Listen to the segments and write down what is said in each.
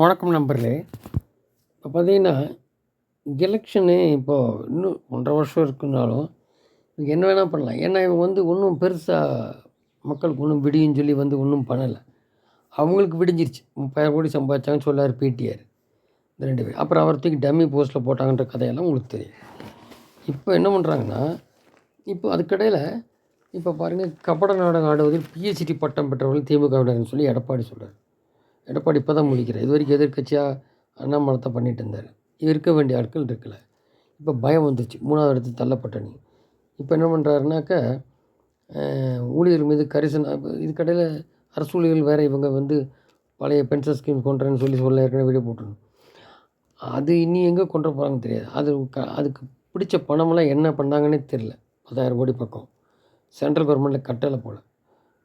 வணக்கம் நண்பர்களே. இப்போ பார்த்தீங்கன்னா எலெக்ஷனு இப்போது இன்னும் ஒன்றரை வருஷம் இருக்குனாலும் என்ன வேணால் பண்ணலாம். ஏன்னா இவங்க வந்து ஒன்றும் பெருசாக மக்களுக்கு ஒன்றும் விடியுன்னு சொல்லி வந்து ஒன்றும் பண்ணலை. அவங்களுக்கு விடிஞ்சிருச்சு. முப்பதாயிரம் கோடி சம்பாதிச்சாங்கன்னு சொல்லார் பிடிஆர் இந்த ரெண்டு பேர் அப்புறம் அவர் தூக்கி டம்மி போஸ்ட்டில் போட்டாங்கன்ற கதையெல்லாம் உங்களுக்கு தெரியும். இப்போ என்ன பண்ணுறாங்கன்னா இப்போ அதுக்கடையில் இப்போ பாருங்கள் கபட நாடகம் ஆடுவதில் பிஹெச்டி பட்டம் பெற்றவர்கள் திமுகவினர்னு சொல்லி எடப்பாடி சொல்கிறார் எடப்பாடி இப்போ தான் முடிக்கிறார் இது வரைக்கும் எதிர்க்கட்சியாக அண்ணாமலத்தை பண்ணிட்டு இருந்தார். இருக்க வேண்டிய ஆட்கள் இருக்கல. இப்போ பயம் வந்துருச்சு. மூணாவது இடத்துக்கு தள்ளப்பட்ட நீ. இப்போ என்ன பண்ணுறாருனாக்கா ஊழியர் மீது கரிசனம் இதுக்கடையில் அரசு ஊழியர்கள் வேறு இவங்க வந்து பழைய பென்ஷன் ஸ்கீம் கொண்டுறேன்னு சொல்லி சொல்ல ஏற்கனவே வீடியோ போட்டுருணும் அது இனி எங்கே கொண்டு போகிறாங்கன்னு தெரியாது. அது க அதுக்கு பிடிச்ச பணமெல்லாம் என்ன பண்ணாங்கன்னே தெரில பத்தாயிரம் கோடி பக்கம். சென்ட்ரல் கவர்மெண்ட்டில் கட்டலை போல்.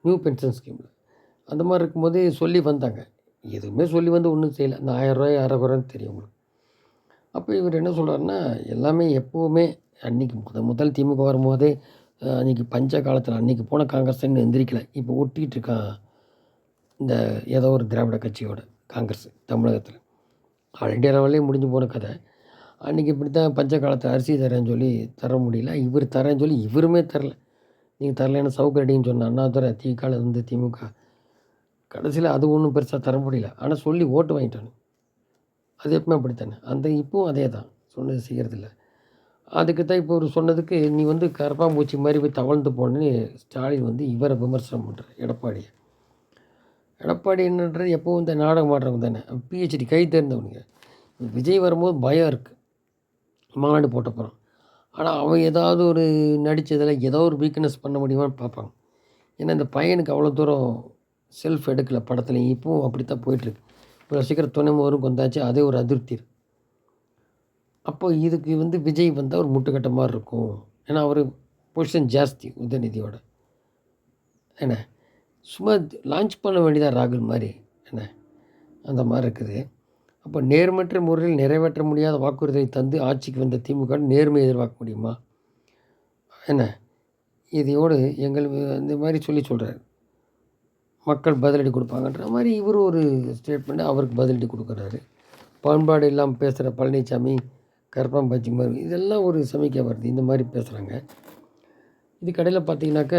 நியூ பென்ஷன் ஸ்கீமில். அந்த மாதிரி இருக்கும்போது சொல்லி வந்தாங்க. எதுவுமே சொல்லி வந்து ஒன்றும் செய்யலை. அந்த ஆயிரரூவாய் அரைக்குறைன்னு தெரியும் உங்களுக்கு. அப்போ இவர் என்ன சொல்கிறாருன்னா எல்லாமே எப்போவுமே அன்றைக்கி முத முதல் திமுக வரும்போதே அன்றைக்கி பஞ்ச காலத்தில் அன்றைக்கி போன காங்கிரஸ் இன்னும் எந்திரிக்கல. இப்போ ஒட்டிகிட்டு இருக்கான் இந்த ஏதோ ஒரு திராவிட கட்சியோட காங்கிரஸ் தமிழகத்தில். ஆல் இண்டியா லெவல்லே முடிஞ்சு போன கதை. அன்றைக்கி இப்படி தான் பஞ்ச காலத்தில் அரிசி தரேன்னு சொல்லி தர முடியல. இவர் தரேன்னு சொல்லி இவருமே தரல. நீங்கள் தரலைன்னு சவுக்கடின்னு சொன்ன அண்ணாதுரை திமுக வந்து திமுக கடைசியில் அது ஒன்றும் பெருசாக தர முடியல. ஆனால் சொல்லி ஓட்டு வாங்கிட்டானு. அது எப்பவுமே அப்படித்தானே? அந்த இப்பவும் அதே தான் சொன்னது செய்கிறதில்ல அதுக்கு தான் இப்போ ஒரு சொன்னதுக்கு நீ வந்து கரப்பாம்பூச்சி மாதிரி போய் தவழ்ந்து போனேன்னு ஸ்டாலின் வந்து இவரை விமர்சனம் பண்ணுறார் எடப்பாடியை. எடப்பாடி என்னன்றது எப்போவும் இந்த நாடகம் ஆடுறவங்க தானே. பிஹெச்டி கை தேர்ந்தவனுங்க. விஜய் வரும்போது பயம் இருக்குது மாநாடு போட்டப்புறம் ஆனால் அவன் ஏதாவது ஒரு நடித்ததில் ஏதோ ஒரு வீக்னஸ் பண்ண முடியுமான்னு பார்ப்பாங்க. ஏன்னா இந்த பையனுக்கு அவ்வளோ தூரம் செல்ஃப் எடுக்கல படத்துலையும். இப்போவும் அப்படி தான் போயிட்டுருக்கு. இப்போ சீக்கிரம் துணை கொண்டாச்சு அதே ஒரு அதிருப்தி அப்போ இதுக்கு வந்து விஜய் வந்தால் ஒரு முட்டுக்கட்ட மாதிரி இருக்கும். ஏன்னா அவர் பொசிஷன் ஜாஸ்தி உதயநிதியோட. என்ன? சும்மா லான்ச் பண்ண வேண்டியதாக ராகுல் மாதிரி. என்ன? அந்த மாதிரி இருக்குது. அப்போ நேர்மற்ற முறையில் நிறைவேற்ற முடியாத வாக்குறுதியை தந்து ஆட்சிக்கு வந்த திமுக நேர்மையை எதிர்பார்க்க முடியுமா? என்ன? இதையோடு எங்கள் இந்த மாதிரி சொல்லி சொல்கிறார் மக்கள் பதிலடி கொடுப்பாங்கன்ற மாதிரி இவர் ஒரு ஸ்டேட்மெண்ட் அவருக்கு பதிலடி கொடுக்குறாரு. பண்பாடு இல்லாமல் பேசுகிற பழனிசாமி கருப்பாம்பூச்சி மாதிரி இதெல்லாம் ஒரு சமிக்கை வருது. இந்த மாதிரி பேசுகிறாங்க இது கடையில் பார்த்தீங்கன்னாக்க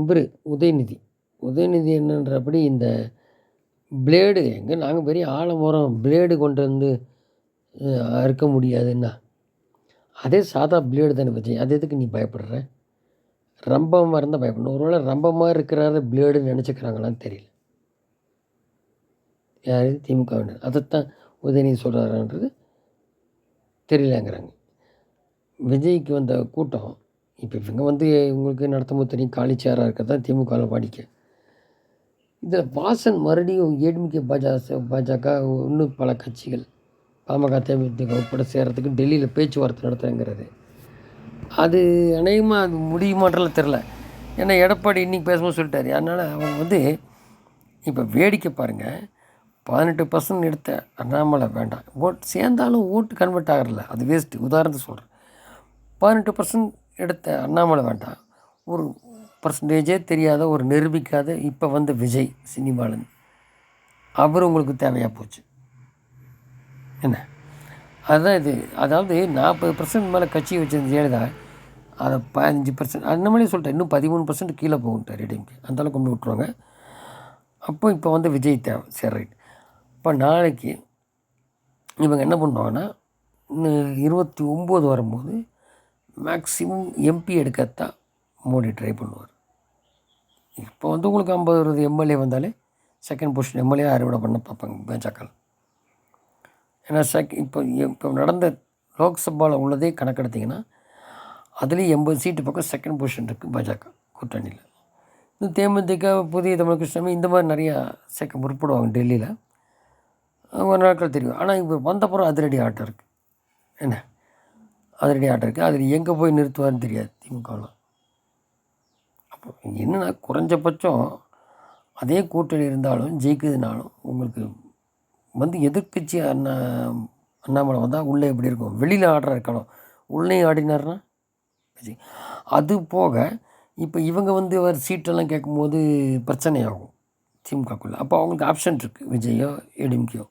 இவர் உதயநிதி. உதயநிதி என்னன்றபடி இந்த பிளேடு எங்கே நாங்கள் பெரிய ஆழமரம் பிளேடு கொண்டு வந்து அறுக்க முடியாதுன்னா அதே சாதா பிளேடு தானே விஜய். அது எதுக்கு நீ பயப்படுற? ரம்பமாக இருந்தால் பயப்படணும் ஒருவேளை ரம்பமாக இருக்கிறாரு பிளேடுன்னு நினச்சிக்கிறாங்களான்னு தெரியல. யார்? திமுகவினர். அதைத்தான் உதயநிதி சொல்கிறாருன்றது தெரியலங்கிறாங்க. விஜய்க்கு வந்த கூட்டம் இப்போ இவங்க வந்து இவங்களுக்கு நடத்தும்போது தெரியும் காலிச்சேராக இருக்க தான் திமுகவில் படிக்க. இதில் வாசன் மறுபடியும் ஏடிமிகே பாஜக பாஜக இன்னும் பல கட்சிகள் பாமக தேமுதிக உட்பட சேர்கிறதுக்கு டெல்லியில் பேச்சுவார்த்தை நடத்துகிறேங்கிறது அது அநேகமாக அது முடியுமான்றலாம் தெரில ஏன்னா எடப்பாடி இன்றைக்கி பேசும்போது சொல்லிட்டாரு. அதனால் அவங்க வந்து இப்போ வேடிக்கை பாருங்கள் பதினெட்டு பர்சன்ட் எடுத்த அண்ணாமலை வேண்டாம். ஓட் சேர்ந்தாலும் ஓட்டு கன்வெர்ட் ஆகிறல அது வேஸ்ட்டு உதாரணத்துக்கு சொல்கிறேன் பதினெட்டு பர்சன்ட் எடுத்த அண்ணாமலை வேண்டாம். ஒரு பர்சன்டேஜே தெரியாத ஒரு நிரூபிக்காத இப்போ வந்த விஜய் சினிமாலன் அவர் உங்களுக்கு தேவையாக போச்சு. என்ன? அதுதான் இது. அதாவது நாற்பது பர்சன்ட் மேலே கட்சி வச்சிருந்த ஜெயலலிதா அதை பதினஞ்சு பர்சன்ட் அந்த மாதிரி சொல்லிட்டேன். இன்னும் பதிமூணு பர்சன்ட் கீழே போகுன்ட்டார் ரெடிம்க்கு அந்தளவுக்கு கொண்டு விட்ருவாங்க அப்போ இப்போ வந்து விஜய் தேவை சரி ரைட் இப்போ நாளைக்கு இவங்க என்ன பண்ணுவாங்கன்னா இன்னும் இருபத்தி ஒம்பது வரும்போது மேக்ஸிமம் எம்பி எடுக்கத்தான் மோடி ட்ரை பண்ணுவார். இப்போ வந்து உங்களுக்கு ஐம்பது அறுபது எம்எல்ஏ வந்தாலே செகண்ட் பொசிஷன் எம்எல்ஏ அறுவடை பண்ண பார்ப்பாங்க? பாஜக ஏன்னா செக் இப்போ இப்போ நடந்த லோக்சபாவில் உள்ளதே கணக்கெடுத்திங்கன்னா அதுலேயும் எண்பது சீட்டு பக்கம் செகண்ட் பொசிஷன் இருக்குது பாஜக கூட்டணியில். இந்த தேமுதிக புதிய தமிழ் கிருஷ்ணமி இந்த மாதிரி நிறையா சேர்க்க முற்படுவாங்க டெல்லியில். ஒரு நாட்கள் தெரியும். ஆனால் இப்போ வந்தப்புறம் அதிரடி ஆட்டம் இருக்குது என்ன? அதிரடி ஆட்டம் இருக்குது அதில் எங்கே போய் நிறுத்துவார்னு தெரியாது திமுகலாம் அப்போ என்னென்னா குறைஞ்சபட்சம் அதே கூட்டணி இருந்தாலும் ஜெயிக்குதுனாலும் உங்களுக்கு வந்து எதிர்க்கட்சி அண்ணா அண்ணாமலை வந்தால் உள்ளே எப்படி இருக்கும்? வெளியில் ஆடுற இருக்கணும் உள்ளேயும் ஆடினார்னா அது போக இப்போ இவங்க வந்து அவர் சீட்டெல்லாம் கேட்கும்போது பிரச்சனையாகும். திமுகக்குள்ளே. அப்போ அவங்களுக்கு ஆப்ஷன் இருக்குது விஜயோ ஏடிஎம்கேயோ.